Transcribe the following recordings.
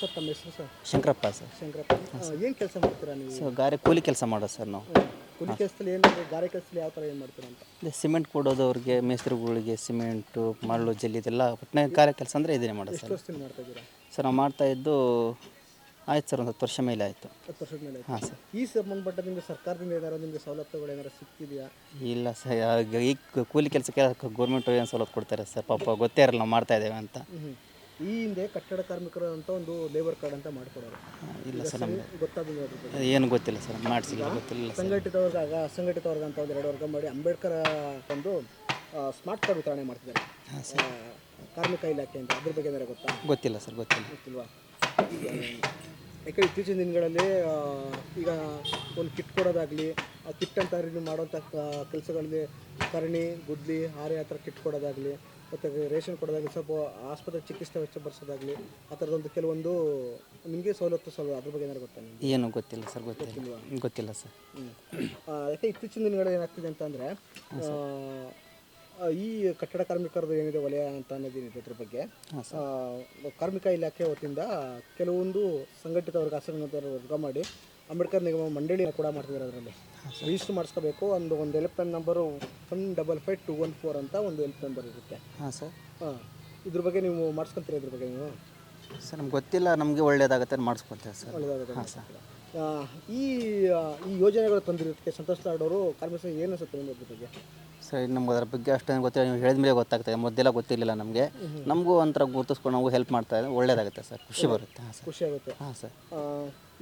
Sir ತಮ್ಮ ಹೆಸರು sir? Shankarappa sir. Shankarappa. ಏನು ಕೆಲಸ ಮಾಡ್ತೀರಾ ನೀವು? ಸೊ ಗಾರೆ ಕೂಲಿ ಕೆಲಸ ಮಾಡೋದು ಸರ್ ನಾವು. ಕೂಲಿ ಕೆಲಸದಲ್ಲಿ ಏನು ಗಾರೆ ಕೆಲಸದಲ್ಲಿ ಯಾವ ಥರ ಏನು ಮಾಡ್ತೀರಾ ಅಂತ? ಅದೇ ಸಿಮೆಂಟ್ ಕೊಡೋದು ಅವ್ರಿಗೆ ಮೇಸ್ತ್ರಿಗಳಿಗೆ ಸಿಮೆಂಟು ಮರಳು ಜಲ್ಲಿ ಇದೆಲ್ಲ ಒಟ್ಟಿನ ಗಾರೆ ಕೆಲಸ ಅಂದರೆ ಇದನ್ನೇ ಮಾಡೋದು ಎಷ್ಟು ಸರ್ ವರ್ಷದಿಂದ ಮಾಡ್ತಾ ಇದ್ದೀರಾ? ಸರ್ ನಾವು ಮಾಡ್ತಾ ಇದ್ದು ಆಯ್ತು ಸರ್ ಒಂದು ಹತ್ತು ವರ್ಷ ಮೇಲೆ ಆಯಿತು. ಹತ್ತು ವರ್ಷದ ಮೇಲೆ ಹಾಂ ಸರ್. ಈ ಸಂಬಂಧಪಟ್ಟ ನಿಮಗೆ ಸರ್ಕಾರದಿಂದ ಏನಾದ್ರು ನಿಮಗೆ ಸವಲತ್ತುಗಳು ಏನಾರು ಸಿಗ್ತಿದೆಯಾ ಇಲ್ಲ ಸರ್ ಈಗ ಈ ಕೂಲಿ ಕೆಲಸಕ್ಕೆ ಗೌರ್ಮೆಂಟ್ ಏನು ಸವಲತ್ತು ಕೊಡ್ತಾರೆ ಸರ್? ಪಾಪ ಗೊತ್ತೇ ಇರಲ್ಲ ನಾವು ಮಾಡ್ತಾ ಇದ್ದೇವೆ ಅಂತ. ಈ ಹಿಂದೆ ಕಟ್ಟಡ ಕಾರ್ಮಿಕರು ಅಂತ ಒಂದು ಲೇಬರ್ ಕಾರ್ಡ್ ಅಂತ ಮಾಡ್ಕೊಡೋರು. ಇಲ್ಲ ಸರ್ ನಮಗೆ ಗೊತ್ತಾದಿಲ್ಲ ಅದ್ರ ಬಗ್ಗೆ ಏನು ಗೊತ್ತಿಲ್ಲ ಸರ್ ಮಾಡಿಸಿಲ್ಲ ಗೊತ್ತಿಲ್ಲ ಸರ್. ಸಂಘಟಿತ ವರ್ಗ ಆಗ ಅಸಂಘಟಿತ ವರ್ಗ ಅಂತ ಒಂದು ಎರಡು ವರ್ಗ ಮಾಡಿ ಅಂಬೇಡ್ಕರ್ ಒಂದು ಸ್ಮಾರ್ಟ್ ಕಾರ್ಡ್ ವಿತರಣೆ ಮಾಡ್ತಿದ್ದಾರೆ. ಆ, ಕಾರ್ಮಿಕ ಇಲಾಖೆಯಿಂದ ಅದ್ರ ಬಗ್ಗೆ ಏನಾರ ಗೊತ್ತಾ? ಗೊತ್ತಿಲ್ಲ ಸರ್ ಗೊತ್ತಿಲ್ಲ. ಗೊತ್ತಿಲ್ವಾ? ಯಾಕಂದ್ರೆ ಯಾಕೆ ಇತ್ತೀಚಿನ ದಿನಗಳಲ್ಲಿ ಆ, ಈಗ ಒಂದು ಕಿಟ್ ಕೊಡೋದಾಗಲಿ ಆ ಕಿಟ್ ಅಂತ ರಿನ್ಯೂ ಮಾಡುವಂಥ ಕೆಲಸಗಳಲ್ಲಿ ಕರಣಿ ಗುದ್ಲಿ ಹಾರೆ ಆ ಥರ ಕಿಟ್ ಕೊಡೋದಾಗಲಿ ಮತ್ತು ರೇಷನ್ ಕೊಡೋದಾಗಲಿ ಸ್ವಲ್ಪ ಆಸ್ಪತ್ರೆ ಚಿಕಿತ್ಸೆ ವೆಚ್ಚ ಬರ್ಸೋದಾಗಲಿ ಆ ಥರದೊಂದು ಕೆಲವೊಂದು ನಿಮಗೆ ಸವಲತ್ತು ಸ್ವಲ್ಪ ಅದ್ರ ಬಗ್ಗೆ ಏನಾರು ಗೊತ್ತಾ ನಿಮಗೆ? ಏನು ಗೊತ್ತಿಲ್ಲ ಸರ್ ಗೊತ್ತಿಲ್ಲ. ಗೊತ್ತಿಲ್ಲ ಸರ್. ಯಾಕೆ ಇತ್ತೀಚಿನ ದಿನಗಳಲ್ಲಿ ಏನಾಗ್ತಿದೆ ಅಂತಂದರೆ ಈ ಕಟ್ಟಡ ಕಾರ್ಮಿಕರದ್ದು ಏನಿದೆ ವಲಯ ಅಂತ ಅನ್ನೋದೇನಿದೆ ಅದ್ರ ಬಗ್ಗೆ ಆ, ಕಾರ್ಮಿಕ ಇಲಾಖೆ ವತಿಯಿಂದ ಕೆಲವೊಂದು ಸಂಘಟಿತ ವರ್ಗ ಅಸಂಘಟಿತ ವರ್ಗ ಮಾಡಿ ಅಂಬೇಡ್ಕರ್ ನಿಗಮ ಮಂಡಳಿ ಕೂಡ ಮಾಡ್ತಿದ್ದಾರೆ ಅದರಲ್ಲಿ. ರಿಜಿಸ್ಟರ್ ಮಾಡಿಸ್ಕೋಬೇಕು ಒಂದು ಒಂದು help line number one double five two one four ಅಂತ ಒಂದು ಹೆಲ್ಪ್ ನಂಬರ್ ಇರುತ್ತೆ. ಹಾಂ ಸರ್. ಹಾಂ ಇದ್ರ ಬಗ್ಗೆ ನೀವು ಮಾಡಿಸ್ಕೊಂತೀರ ಇದ್ರ ಬಗ್ಗೆ ನೀವು? ಸರ್ ನಮ್ಗೆ ಗೊತ್ತಿಲ್ಲ ನಮಗೆ ಒಳ್ಳೇದಾಗತ್ತೆ ಅಂತ ಮಾಡಿಸ್ಕೊಳ್ತೇವೆ ಸರ್? ಒಳ್ಳೆದಾಗುತ್ತೆ ಸರ್. ಆ, ಈ ಆ, ಈ ಯೋಜನೆಗಳು ತಂದಿರೋದಕ್ಕೆ ಸಂತೋಷ್ ಲಾಡ್ ಅವರು ಕಾರ್ಮಿಕ ಏನು ಅನ್ಸುತ್ತೆ ನಿಮ್ಗೆ ಅದ್ರ ಬಗ್ಗೆ? ಸರ್ ನಮ್ಗೆ ಅದ್ರ ಬಗ್ಗೆ ಅಷ್ಟೇನು ಗೊತ್ತಿಲ್ಲ. ನೀವು ಹೇಳಿದ ಮೇಲೆ ಗೊತ್ತಾಗ್ತದೆ. ಮೊದಲೆಲ್ಲ ಗೊತ್ತಿರಲಿಲ್ಲ ನಮಗೆ. ನಮಗೂ ಒಂಥರ ಗುರುತಿಸ್ಕೊಂಡು ನಮಗೂ ಹೆಲ್ಪ್ ಮಾಡ್ತಾ ಇದ್ದೀವಿ ಒಳ್ಳೇದಾಗುತ್ತೆ ಸರ್. ಖುಷಿ ಬರುತ್ತೆ. ಹಾಂ ಸರ್. ಖುಷಿ ಆಗುತ್ತೆ. ಹಾಂ ಸರ್. ಆ,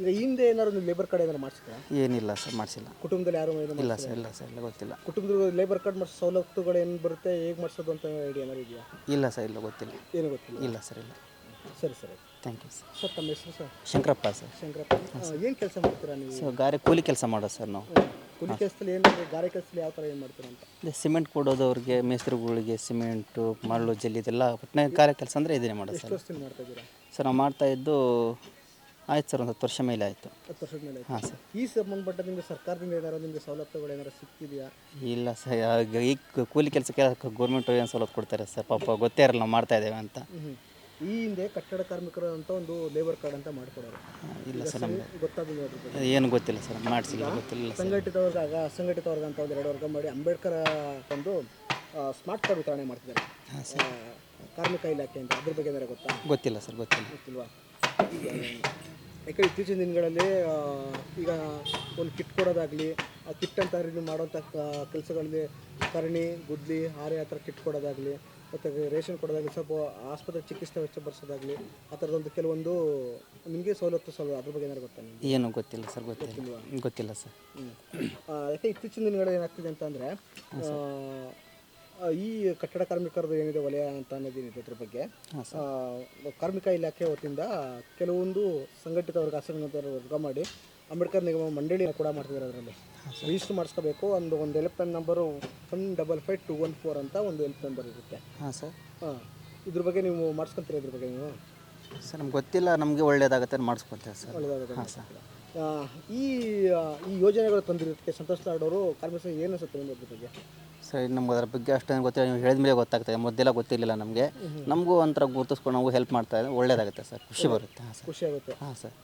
ಈಗ ಹಿಂದೆ ಏನಾದ್ರು ನೀವು ಲೇಬರ್ ಕಾರ್ಡ್ ಏನಾದ್ರು ಮಾಡಿಸ್ತೀರಾ ಏನಿಲ್ಲ ಸರ್ ಮಾಡಿಸಿಲ್ಲ. ಕುಟುಂಬದಲ್ಲಿ ಯಾರು ಇಲ್ಲ ಸರ್ ಇಲ್ಲ ಸರ್ ಇಲ್ಲ ಗೊತ್ತಿಲ್ಲ. ಕುಟುಂಬದ ಲೇಬರ್ ಕಾರ್ಡ್ ಮಾಡಿಸೋ ಸವಲತ್ತುಗಳು ಏನು ಬರುತ್ತೆ ಹೇಗೆ ಮಾಡಿಸೋದು ಅಂತ ಐಡಿಯಾ ಏನಾದ್ರು ಇದೆಯಾ? ಇಲ್ಲ ಸರ್ ಇಲ್ಲ ಗೊತ್ತಿಲ್ಲ. ಏನು ಗೊತ್ತಿಲ್ಲ. ಇಲ್ಲ ಸರ್ ಇಲ್ಲ. ಸರಿ ಸರಿ. ಥ್ಯಾಂಕ್ ಯು ಸರ್ ಸರ್ ತಮ್ಮ ಹೆಸರು ಸರ್? ಶಂಕರಪ್ಪ ಸರ್. ಶಂಕರಪ್ಪ. ಏನು ಕೆಲಸ ಮಾಡ್ತೀರಾ ನೀವು? ಸರ್ ಗಾರೆ ಕೂಲಿ ಕೆಲಸ ಮಾಡೋದು ಸರ್ ನಾವು. ಕೂಲಿ ಕೆಲಸದಲ್ಲಿ ಏನು ಗಾರೆ ಕೆಲಸದಲ್ಲಿ ಯಾವ ಥರ ಏನು ಮಾಡ್ತೀರಾ ಅಂತ? ಅದೇ ಸಿಮೆಂಟ್ ಕೊಡೋದು ಅವ್ರಿಗೆ ಮೇಸ್ತ್ರಿಗಳಿಗೆ ಸಿಮೆಂಟು ಮರಳು ಜಲ್ಲಿ ಇದೆಲ್ಲ ಒಟ್ಟಿನ ಕಾರ್ಯ ಕೆಲಸ ಅಂದರೆ ಇದನ್ನೇ ಮಾಡೋದು ಎಷ್ಟು ಸರ್. ವರ್ಷದಿಂದ ಮಾಡ್ತಾ ಇದ್ದೀರಾ? ಸರ್ ನಾವು ಮಾಡ್ತಾ ಇದ್ದು ಆಯ್ತು ಸರ್ ಒಂದು ಹತ್ತು ವರ್ಷ ಮೇಲೆ ಆಯಿತು. ಹತ್ತು ವರ್ಷದ ಮೇಲೆ ಆಯ್ತು. ಹಾಂ ಸರ್. ಈ ಸಂಬಂಧಪಟ್ಟ ನಿಮಗೆ ಸರ್ಕಾರದಿಂದ ಏನಾರು ನಿಮಗೆ ಸವಲತ್ತುಗಳು ಏನಾರು ಸಿಗ್ತಿದೆಯಾ ಇಲ್ಲ ಸರ್ ಈಗ ಈ ಕೂಲಿ ಕೆಲಸಕ್ಕೆ ಗೌರ್ಮೆಂಟ್ ಏನು ಸವಲತ್ತು ಕೊಡ್ತಾರೆ ಸರ್? ಪಾಪ ಗೊತ್ತೇ ಇರಲ್ಲ ನಾವು ಮಾಡ್ತಾ ಇದ್ದೇವೆ ಅಂತ. ಈ ಹಿಂದೆ ಕಟ್ಟಡ ಕಾರ್ಮಿಕರು ಅಂತ ಒಂದು ಲೇಬರ್ ಕಾರ್ಡ್ ಅಂತ ಮಾಡ್ಕೊಡೋರು. ಇಲ್ಲ ಸರ್ ನಮಗೆ ಅದ್ರ ಬಗ್ಗೆ. ಏನು ಗೊತ್ತಿಲ್ಲ ಸರ್ ಮಾಡಿಸಿಲ್ಲ ಗೊತ್ತಿಲ್ಲ ಸರ್ ಸಂಘಟಿತ ವರ್ಗ ಆಗ ಅಸಂಘಟಿತ ವರ್ಗ ಅಂತ ಒಂದು ಎರಡು ವರ್ಗ ಮಾಡಿ ಅಂಬೇಡ್ಕರ್ ತಂದು ಸ್ಮಾರ್ಟ್ ಕಾರ್ಡ್ ವಿತರಣೆ ಮಾಡ್ತಿದ್ದಾರೆ. ಆ, ಕಾರ್ಮಿಕ ಅಂತ ಅದ್ರ ಬಗ್ಗೆ ಏನಾರ ಗೊತ್ತಾ? ಗೊತ್ತಿಲ್ಲ ಸರ್ ಗೊತ್ತಿಲ್ಲ. ಗೊತ್ತಿಲ್ವಾ? ಈಗ ಯಾಕೆ ಇತ್ತೀಚಿನ ದಿನಗಳಲ್ಲಿ ಆ, ಈಗ ಒಂದು ಕಿಟ್ ಕೊಡೋದಾಗಲಿ ಆ ಕಿಟ್ ಅಂತ ಇದು ಮಾಡೋಂಥ ಕೆಲಸಗಳಲ್ಲಿ ಕರಣಿ ಗುದ್ಲಿ ಹಾರೆ ಆ ಥರ ಕಿಟ್ ಕೊಡೋದಾಗಲಿ ಮತ್ತು ರೇಷನ್ ಕೊಡೋದಾಗಲಿ ಸ್ವಲ್ಪ ಆಸ್ಪತ್ರೆ ಚಿಕಿತ್ಸೆ ವೆಚ್ಚ ಬರ್ಸೋದಾಗಲಿ ಆ ಥರದೊಂದು ಕೆಲವೊಂದು ನಿಮಗೆ ಸವಲತ್ತು ಸ್ವಲ್ಪ ಅದ್ರ ಬಗ್ಗೆ ಏನಾದ್ರು ಗೊತ್ತಾ ನಿಮಗೆ? ಏನು ಗೊತ್ತಿಲ್ಲ ಸರ್ ಗೊತ್ತಿಲ್ಲ. ಗೊತ್ತಿಲ್ಲ ಸರ್. ಯಾಕೆ ಇತ್ತೀಚಿನ ದಿನಗಳಲ್ಲಿ ಏನಾಗ್ತಿದೆ ಅಂತಂದರೆ ಈ ಕಟ್ಟಡ ಕಾರ್ಮಿಕರದ್ದು ಏನಿದೆ ವಲಯ ಅಂತ ಅನ್ನೋದೇನಿದೆ ಅದ್ರ ಬಗ್ಗೆ ಕಾರ್ಮಿಕ ಇಲಾಖೆ ವತಿಯಿಂದ ಕೆಲವೊಂದು ಸಂಘಟಿತ ವರ್ಗ ಅಸಂಘಟಿತ ವರ್ಗ ಮಾಡಿ ಅಂಬೇಡ್ಕರ್ ನಿಗಮ ಮಂಡಳಿ ಕೂಡ ಮಾಡ್ತಿದ್ದಾರೆ ಅದರಲ್ಲಿ. ರಿಜಿಸ್ಟರ್ ಮಾಡಿಸ್ಕೋಬೇಕು. ಒಂದು ಒಂದು line number one double five two one four ಅಂತ ಒಂದು ಹೆಲ್ಪ್ ನಂಬರ್ ಇರುತ್ತೆ. ಹಾಂ ಸರ್. ಹಾಂ ಇದ್ರ ಬಗ್ಗೆ ನೀವು ಮಾಡಿಸ್ಕೊತೀರಾ ಇದ್ರ ಬಗ್ಗೆ ನೀವು? ಸರ್ ನಮ್ಗೆ ಗೊತ್ತಿಲ್ಲ ನಮಗೆ ಒಳ್ಳೆಯದಾಗುತ್ತೆ ಅಂತ ಮಾಡಿಸ್ಕೊಳ್ತೇವೆ ಸರ್. ಒಳ್ಳೆಯದಾಗುತ್ತೆ ಹಾಂ ಸರ್. ಈ ಆ, ಈ ಯೋಜನೆಗಳು ತಂದಿರೋದಕ್ಕೆ ಸಂತೋಷ್ ಲಾಡ್ ಅವರು ಕಾರ್ಮಿಕ ಏನು ಅನ್ಸುತ್ತೆ ನಿಮ್ಮ ಬಗ್ಗೆ? ಸರ್ ನಮ್ಗೆ ಅದ್ರ ಬಗ್ಗೆ ಅಷ್ಟೇನು ಗೊತ್ತಿಲ್ಲ. ನೀವು ಹೇಳಿದ ಮೇಲೆ ಗೊತ್ತಾಗ್ತದೆ. ಮೊದಲೆಲ್ಲ ಗೊತ್ತಿರಲಿಲ್ಲ ನಮಗೆ. ನಮಗೂ ಒಂಥರ ಗುರುತಿಸ್ಕೊಂಡು ನಾವು ಹೆಲ್ಪ್ ಮಾಡ್ತಾ ಇದ್ದಾರೆ. ಒಳ್ಳೇದಾಗುತ್ತೆ ಸರ್. ಖುಷಿ ಬರುತ್ತೆ. ಹಾಂ ಸರ್. ಖುಷಿ ಆಗುತ್ತೆ. ಹಾಂ ಸರ್.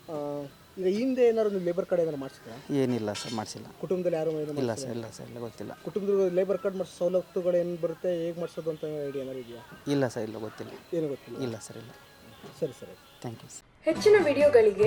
ಈಗ ಹಿಂದೆ ಏನಾದ್ರು ನೀವು ಲೇಬರ್ ಕಾರ್ಡ್ ಏನಾರು ಮಾಡಿಸಿದ್ರಾ? ಏನಿಲ್ಲ ಸರ್ ಮಾಡಿಸಿಲ್ಲ. ಕುಟುಂಬದಲ್ಲಿ ಯಾರು ಏನು ಇಲ್ಲ ಸರ್ ಇಲ್ಲ ಸರ್ ಇಲ್ಲ ಗೊತ್ತಿಲ್ಲ. ಕುಟುಂಬದ ಲೇಬರ್ ಕಾರ್ಡ್ ಮಾಡಿಸೋ ಸವಲತ್ತುಗಳು ಏನು ಬರುತ್ತೆ ಹೇಗೆ ಮಾಡಿಸೋದು ಅಂತ ಐಡಿಯಾ ಏನಾರು ಇದೆಯಾ? ಇಲ್ಲ ಸರ್ ಇಲ್ಲ ಗೊತ್ತಿಲ್ಲ. ಏನು ಗೊತ್ತಿಲ್ಲ. ಇಲ್ಲ ಸರ್ ಇಲ್ಲ. ಸರಿ ಸರಿ. ಥ್ಯಾಂಕ್ ಯು ಸರ್ ಹೆಚ್ಚಿನ ವಿಡಿಯೋಗಳಿಗೆ